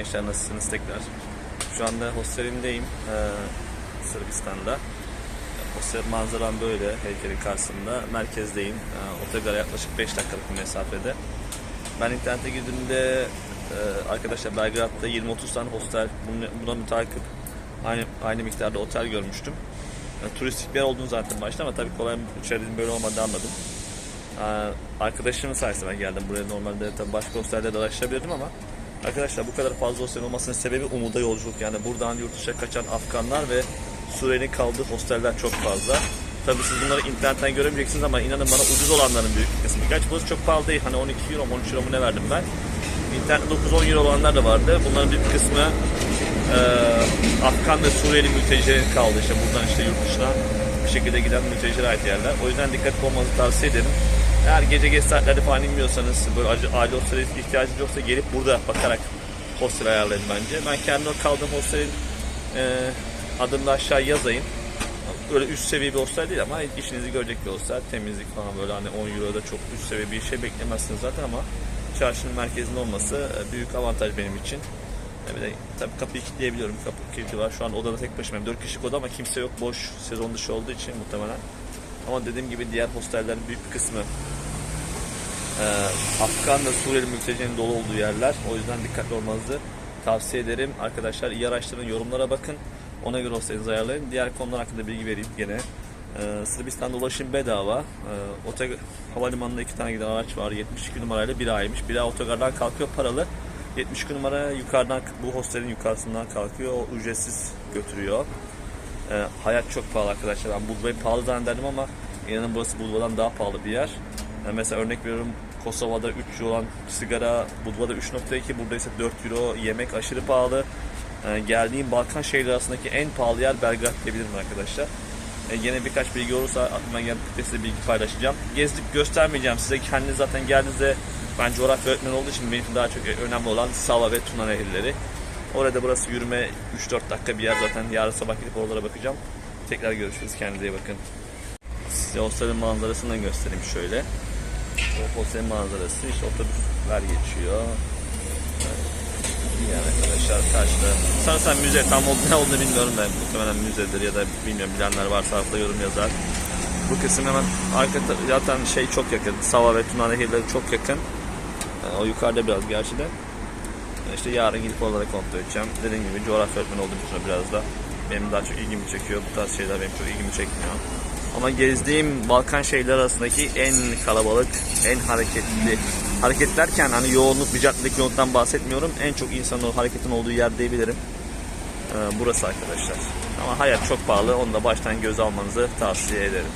arkadaşlar nasılsınız tekrar? Şu anda hostelimdeyim ee, Sırbistan'da. Hostel manzaram böyle heykelin karşısında. Merkezdeyim. Ee, otogara yaklaşık 5 dakikalık bir mesafede. Ben internete girdiğimde arkadaşlar Belgrad'da 20-30 tane hostel buna, mütakip aynı, aynı miktarda otel görmüştüm. Turistik bir yer olduğunu zaten başta ama tabii kolay içerinin böyle olmadığını anladım. Ee, arkadaşımın sayesinde ben geldim buraya. Normalde tabii başka hostelde de araştırabilirdim ama arkadaşlar bu kadar fazla hostel olmasının sebebi umuda yolculuk. Yani buradan yurt dışına kaçan Afganlar ve Suriyeli'nin kaldığı hosteller çok fazla. Tabii siz bunları internetten göremeyeceksiniz ama inanın bana ucuz olanların büyük kısmı. Gerçi burası çok pahalı değil. Hani 12 euro mu 13 euro mu ne verdim ben. İnternette 9-10 euro olanlar da vardı. Bunların büyük kısmı e, Afgan ve Suriyeli mültecilerin kaldı. İşte buradan işte yurt dışına bir şekilde giden mültecilere ait yerler. O yüzden dikkatli olmanızı tavsiye ederim. Eğer gece geç saatlerde falan inmiyorsanız, böyle acil hostele ihtiyacınız yoksa gelip burada bakarak hostel ayarlayın bence. Ben kendi o kaldığım hostelin e, adını da aşağı yazayım. Öyle üst seviye bir hostel değil ama işinizi görecek bir hostel. Temizlik falan böyle hani 10 euroda çok üst seviye bir şey beklemezsiniz zaten ama çarşının merkezinde olması e, büyük avantaj benim için. E, Bir de tabii kapıyı kilitleyebiliyorum. Kapı kilidi var. Şu an odada tek başımayım. 4 kişilik oda ama kimse yok. Boş sezon dışı olduğu için muhtemelen. Ama dediğim gibi diğer hostellerin büyük bir kısmı e, Afgan ve Suriyeli mültecinin dolu olduğu yerler. O yüzden dikkatli olmanızı tavsiye ederim. Arkadaşlar iyi araştırın, yorumlara bakın. Ona göre hostelinizi ayarlayın. Diğer konular hakkında bilgi vereyim gene. Ee, Sırbistan'da ulaşım bedava. Ee, otog havalimanında iki tane giden araç var. 72 numarayla biri aymış. Biri otogardan kalkıyor paralı. 72 numara yukarıdan bu hostelin yukarısından kalkıyor. O ücretsiz götürüyor. Ee, hayat çok pahalı arkadaşlar. Ben Budva'yı pahalı zannederdim ama inanın burası Budva'dan daha pahalı bir yer. Ee, mesela örnek veriyorum Kosova'da 3 euro olan sigara Budva'da 3.2 burada ise 4 euro yemek aşırı pahalı. Ee, geldiğim Balkan şehirleri arasındaki en pahalı yer Belgrad diyebilirim arkadaşlar. Ee, yine birkaç bilgi olursa aklıma geldikçe size bilgi paylaşacağım. Gezdik göstermeyeceğim size. Kendiniz zaten geldiğinizde ben coğrafya öğretmeni olduğu için benim daha çok önemli olan Sava ve Tuna nehirleri. Orada burası yürüme 3-4 dakika bir yer zaten. Yarın sabah gidip oralara bakacağım. Tekrar görüşürüz. Kendinize iyi bakın. Size hostelin manzarasını göstereyim şöyle. O hostelin manzarası işte otobüsler geçiyor. Yani arkadaşlar karşıda. Sanırsam müze tam oldu ne olduğunu bilmiyorum da muhtemelen müzedir ya da bilmiyorum bilenler varsa altta yorum yazar. Bu kısım hemen arka zaten şey çok yakın. Sava ve Tuna nehirleri çok yakın. Yani o yukarıda biraz gerçi de. İşte yarın gidip oralara kontrol edeceğim. Dediğim gibi coğrafya öğretmeni olduğum için biraz da benim daha çok ilgimi çekiyor. Bu tarz şeyler benim çok ilgimi çekmiyor. Ama gezdiğim Balkan şehirleri arasındaki en kalabalık, en hareketli, hareket derken hani yoğunluk, bir caddedeki yoğunluktan bahsetmiyorum. En çok insanın hareketin olduğu yer diyebilirim. Ee, burası arkadaşlar. Ama hayat çok pahalı. Onu da baştan göz almanızı tavsiye ederim.